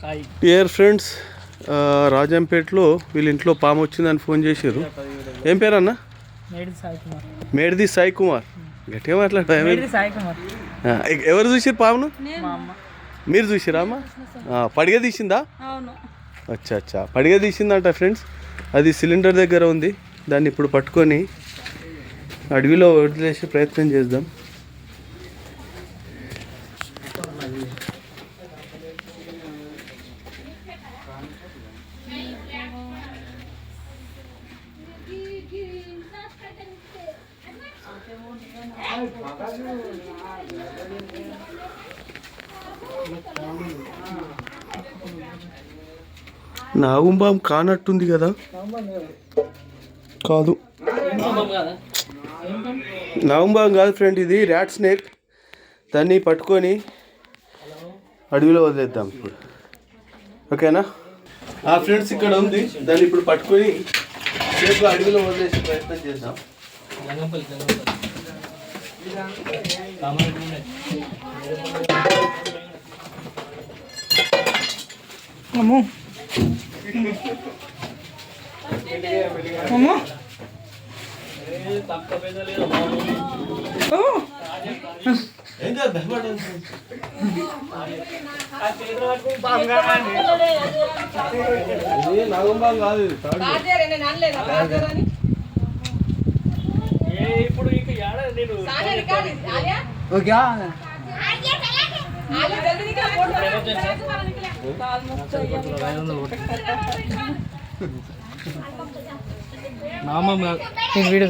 Sai dear friends రాజంపేటలో వీళ్ళ ఇంట్లో పాము వచ్చిందని ఫోన్ చేశారు. ఏం పేరు అన్న మేడి సాయి కుమార్. మేడిది సాయి కుమార్. గట్టిగా మాట్లాడా మేడి సాయి కుమార్. ఎవరు చూసారు పామును? మీరు చూసిరా అమ్మ? ఆ, పడిగ తీసిందా? అవును. అచ్చా అచ్చా. పడిగ తీసిందంట ఫ్రెండ్స్ అది సిలిండర్ దగ్గర ఉంది. దాన్ని ఇప్పుడు పట్టుకొని అడవిలో వదిలేసే ప్రయత్నం చేద్దాం. నాగుంబాం కానట్టుంది కదా? కాదు. నాగుంబాం కాదు ఫ్రెండ్ ఇది ర్యాట్ స్నేక్. దాన్ని పట్టుకొని అడవిలో వదిలేద్దాం ఇప్పుడు. ఓకేనా? ఆ ఫ్రెండ్స్ ఇక్కడ ఉంది. దాన్ని ఇప్పుడు పట్టుకొని అడవిలో వదిలేసే ప్రయత్నం చేద్దాం. అమ్మో అమ్మో ఓ! ఏం కాదు భయపడండి ఇది నాగుంబాం కాదు ఇది తాడు. ఇప్పుడు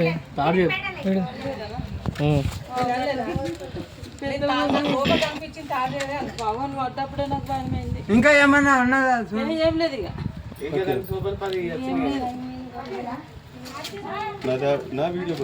ఇక తాడు వీడు ఏమన్నా ఉన్నదా ఏం లేదు ఇక. నా వీడియో